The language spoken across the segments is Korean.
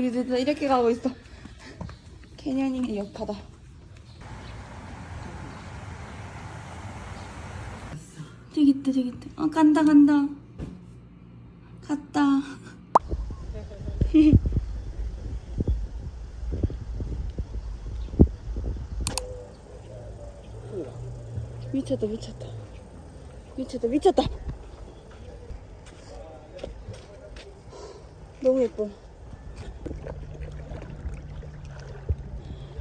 우리도 다 이렇게 가고 있어. 캐녀닝의 옆바다. 저기 있다, 저기 있다. 어, 간다, 간다. 갔다. 미쳤다, 미쳤다. 미쳤다, 미쳤다. 너무 예뻐.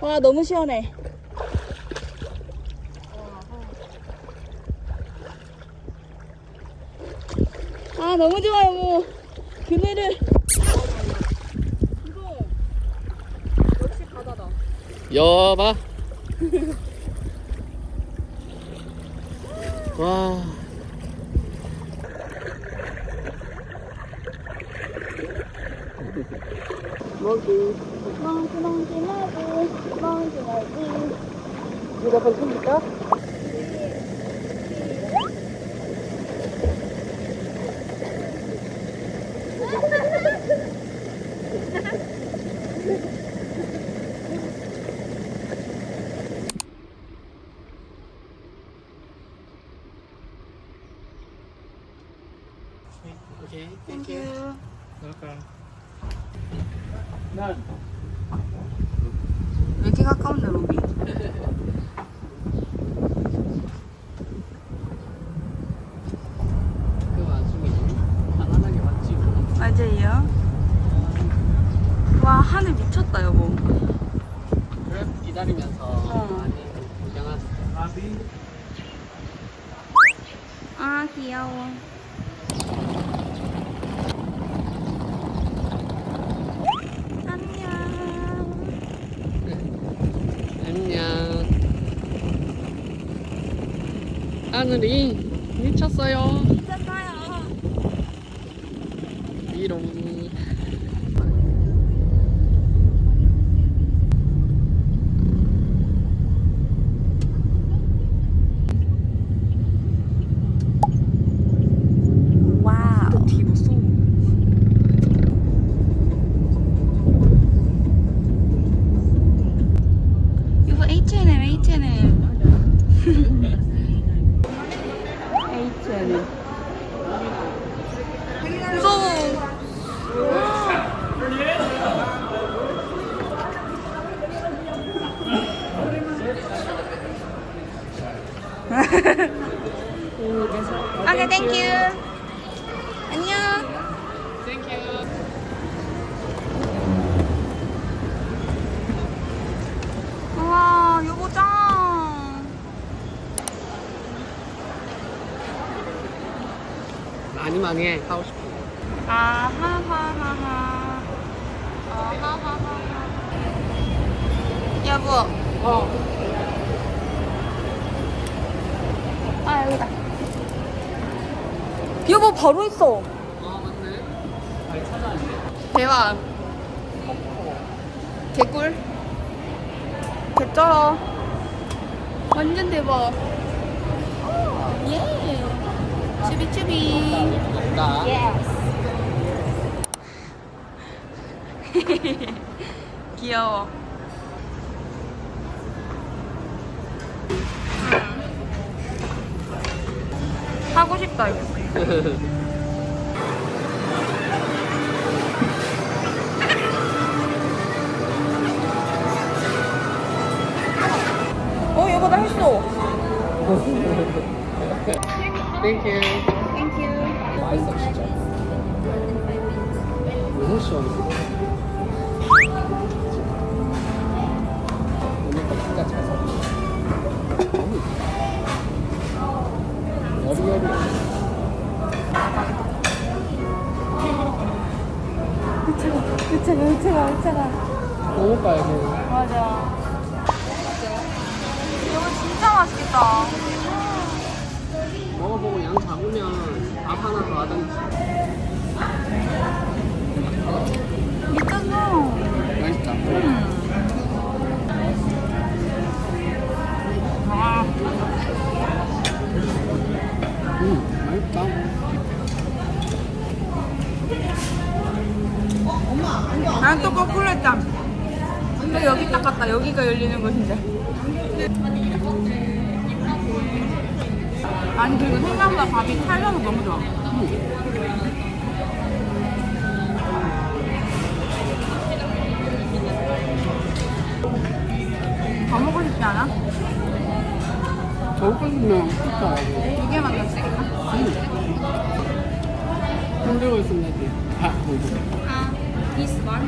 와, 너무 시원해. 아, 너무 좋아요, 뭐. 그네를. 이거. 역시 바다다. 여봐. 와. 먹이. 멍지, 멍지, 나도. 멍지, 나도. 이거 한번 챙길까? 오케이, 땡큐. welcome. 난 왜 이렇게 가까운데, 로비? 그 와중에 가난하게 맞지. 맞아요. 와, 하늘 미쳤다, 여보. 그래 기다리면서 많이 구경하세요. 아, 귀여워. 안녕. 안녕. 하늘이 미쳤어요. 미쳤어요. 위로. 와우. 뒤봤어 이거 H&M, H&M. H&M. 무서워. 오케이, 땡큐. 안녕. 땡큐. 우와, 여보 짱. 많이 많이 해. 하고 싶어. 아하하하하. 아하하하하. 여보. 어. 아, 여기다. 여보, 바로 있어. 아 맞네. 잘 찾아왔네. 대박. 개꿀. 개쩔어. 완전 대박. 예. 쭈비 쭈비. 나. 귀여워. 음. 하고 싶다 이거. 어 여보 나 했어. 땡큐. 땡큐. 맛있어 진짜. 너무 시원해. 으차가 으차가 으차가. 너무 빨개. 맞아. 이거 진짜 맛있겠다. 먹어보고 양 작으면 밥 하나 더 하든지. 미쳤어. 맛있다. 난 또 거꾸로 했다. 또 여기 딱 갔다. 여기가 열리는 곳인데. 아니 그리고 생각보다 밥이 탈려서 너무 좋아. 더 먹고 싶지 않아? 저거 끊으면 좋다. 두 개만 더 쓰겠다. 흔들고 있으면 되지. 아, 보이고. Uh, this one.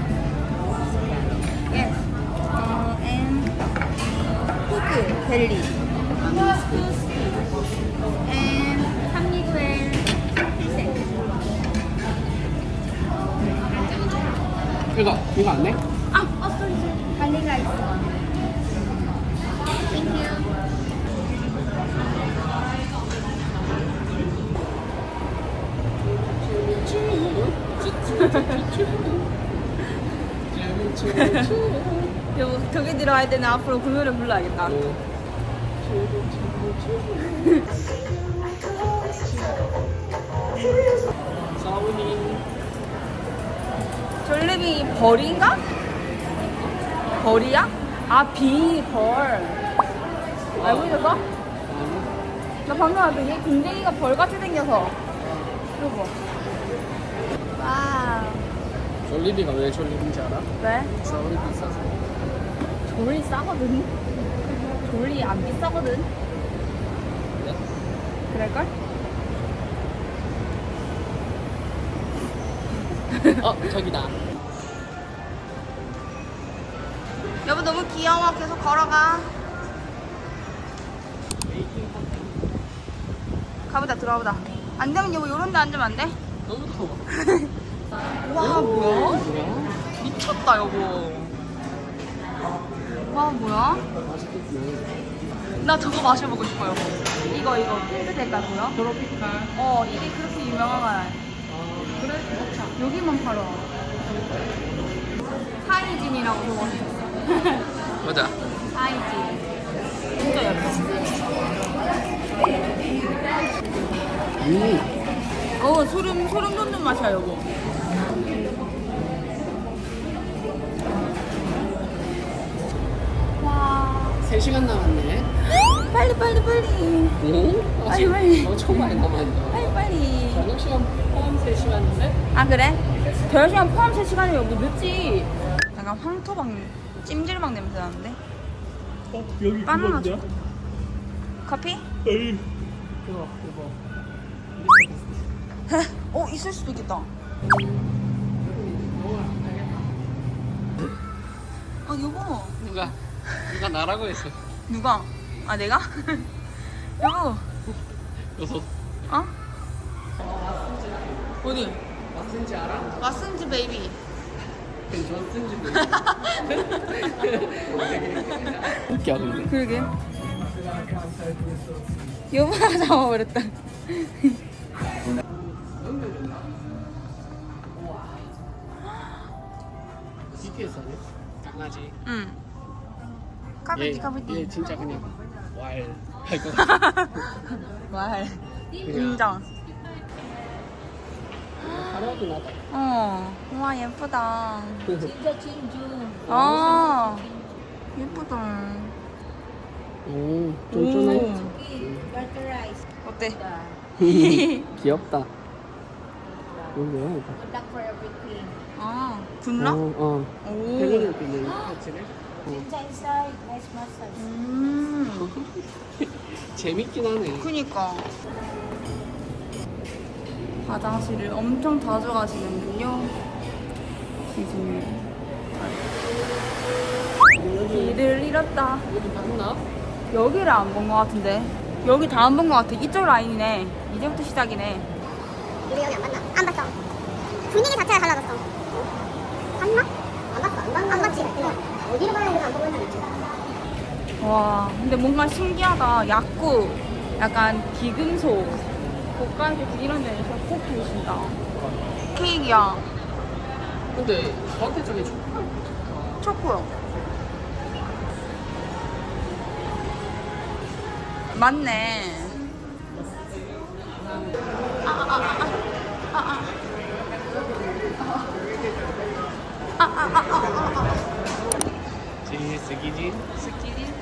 Yes. Uh, and 포크 벨리. And 삼리구엘 세트. 이거, 이거 안 내? 아, 어, sorry, sorry. 바닐라 있어. Thank you. 여보, 저기 들어갈 때는 앞으로 그 노래 불러야겠다. 사우니. 졸리비 벌인가? 벌이야? 아, 비, 벌. 알고 있었어? 나 방금 얘 궁뎅이가 벌같이 생겨서. 이거 봐. 와우. 졸리비가 왜 졸리비인지 알아? 왜? 졸리 비싸서. 졸리 싸거든. 졸리 안 비싸거든. 그럴걸? 어, 저기다. 여보 너무 귀여워. 계속 걸어가. 가보자 들어가보자. 안 되면 여보 요런 데 앉으면 안 돼? 너무 더워. 와 뭐야? 미쳤다 여보. 와 뭐야? 나 저거 마셔보고 싶어 여보. 이거 이거 핑크 색깔 보여? 트로피칼. 어 이게 그렇게 유명한 거야. 아, 그래? 먹자. 여기만 팔아. 사이진이라고 있었어. 맞아. 사이진. 진짜 예뻐. 음. 어 소름 소름 돋는 맛이야 여보. 3시간 남았네. 빨리 빨리 빨리 오? 빨리, 빨리. 엄청 많이 남았네. 빨리 빨리. 저녁 시간 포함 3시간인데? 아 그래? 별 시간 포함 3 시간이면 여보 늦지. 약간 황토박 찜질방 냄새 나는데. 어, 여기 바나나 줘. 커피? 에이. 이거, 이거. 어 있을 수도 있겠다. 어 여보 누가, 누가 나라고 했어. 누가? 아 내가? 여보 여섯. 어? 어디? 맞은지 알아? 왓슨지 베이비. 좋았은지 웃겨, 근데. 그러게. 여보가 잡아버렸다. 강아지. 응. 카브디 카브디. 얘 진짜 그냥 왈 할것 같아. 와. 그냥 인정. 하나도 나다. 어. 와 예쁘다. 진짜 진주. 아 예쁘다. 오, 쫀쫀해. 어때? 귀엽다. for everything. 아 분라? 어, 어. 오. 진짜 inside nice massage. 음. 재밌긴 하네. 그니까. 화장실을 엄청 자주 가시는군요. 기준이. 길을 잃었다. 여기 봤나? 여기를 안 본 것 같은데. 여기 다 안 본 것 같아. 이쪽 라인이네. 이제부터 시작이네. 우리 여기 안 봤나? 안 봤어. 분위기 자체가 달라졌어. 봤나? 안 봤어. 안, 봤, 안 봤지. 어디로 가야 되나 안 보고 있는지. 와, 근데 뭔가 신기하다. 약국, 약간 기금속, 고가식 이런 데에서 꼭 계신다. 케이크야. 근데 저한테 저게 좋다. 초코요. 맞네. 스키지. 스키지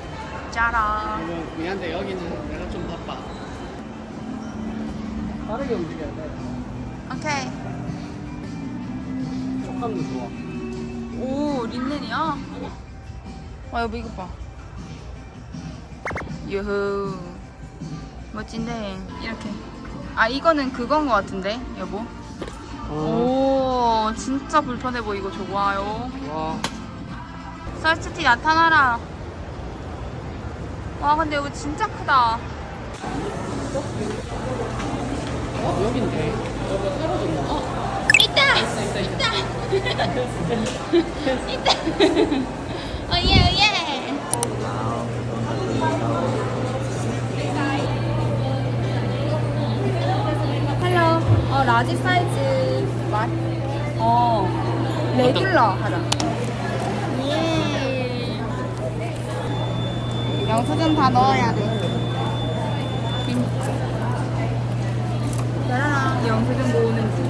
짜라 미안한데 여기는 내가 좀 바빠. 빠르게 움직여야 돼. 오케이 촉감도 좋아. 오 린넨이야? 와 여보 이거 봐 유후 멋진데 이렇게 아 이거는 그건 거 같은데 여보 오 진짜 불편해 보이고 좋아요 와. 설치티 나타나라 와 근데 이거 진짜 크다 어 여긴데. 여기 떨어졌나? 어. 있다 있다 있다. 오예 오예 헬로 어 라지 사이즈 맛? 어 레귤러 하자 영수증 다 넣어야 돼 빈. 짜라라 영수증 모으는지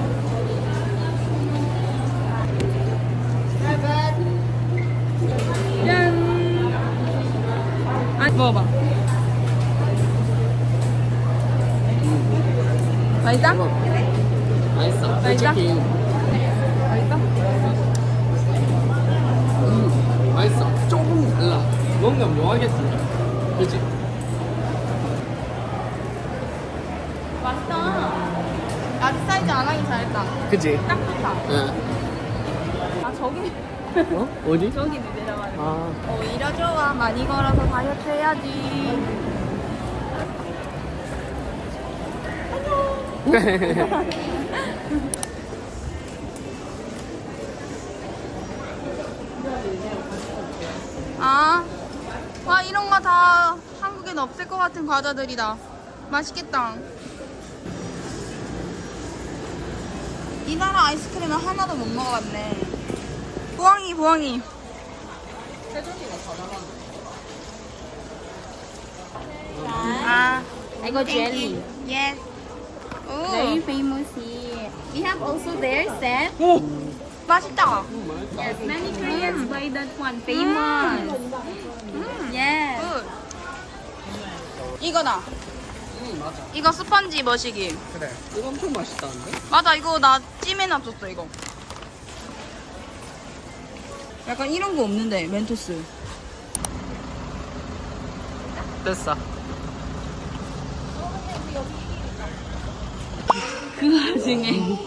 짠 아, 먹어봐 맛있다? 맛있어. 맛있다? 솔직히. 맛있다? 음, 맛있어. 조금 달라. 뭔가 묘하게 달라. 그치? 맛있다 라지 사이즈 안 하긴 잘했다 그치? 딱 좋다 응. 아 저기 어? 어디? 저기는 내려가네 아. 오히려 좋아 많이 걸어서 다이어트 해야지 아, 와 이런 거 다 한국엔 없을 것 같은 과자들이다. 맛있겠다. 이 나라 아이스크림은 하나도 못 먹어봤네. 부엉이, 부엉이. 아, I got jelly. yes. Very 오, famous here. We have also there set. 오, 맛있다. 음, 맛있다. Yes, many Koreans buy that one. Famous. 음, Yes. 굿. 이거다. 응, 맞아. 이거 스펀지 머시기. 그래. 이거 엄청 맛있다는데? 맞아 이거 나 찜해놨었어 이거 약간 이런 거 없는데 멘토스 됐어. 그 와중에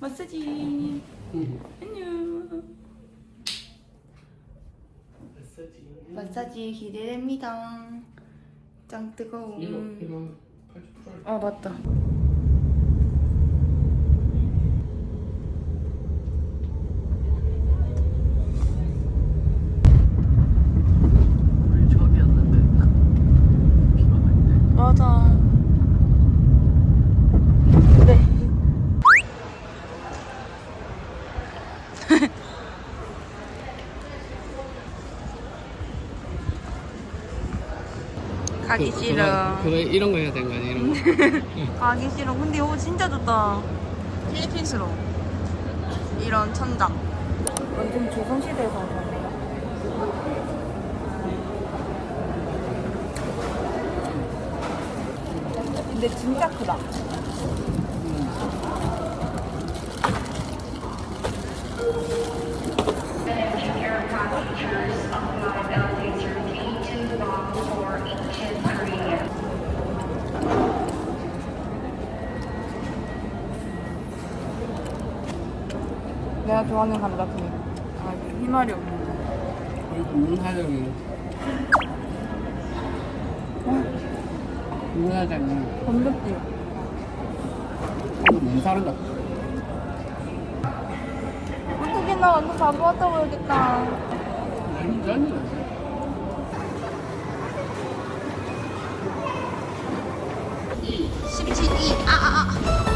마사지 응. 안녕 마사지 기대됩니다 짱 뜨거워 이거, 이거 80%. 아 맞다 우리 저기였는데 딱 비가 왔는데. 맞아 네 가기 싫어 그거, 그거 이런 거 해야 되는 거 아니야? 이런 거. 가기 싫어. 근데 이거 진짜 좋다. 필리핀스로. 이런 천장. 완전 조선시대에서 왔네. 근데 진짜 크다. 내가 좋아하는 감자튀김. 아, 희말이 없는데. 우리 국문사장이. 국문사장이. 건더기. 사람 같아? 어떻게 나 완전 바보 같아 보이겠다. 완전히. 17, 2. 아, 아, 아.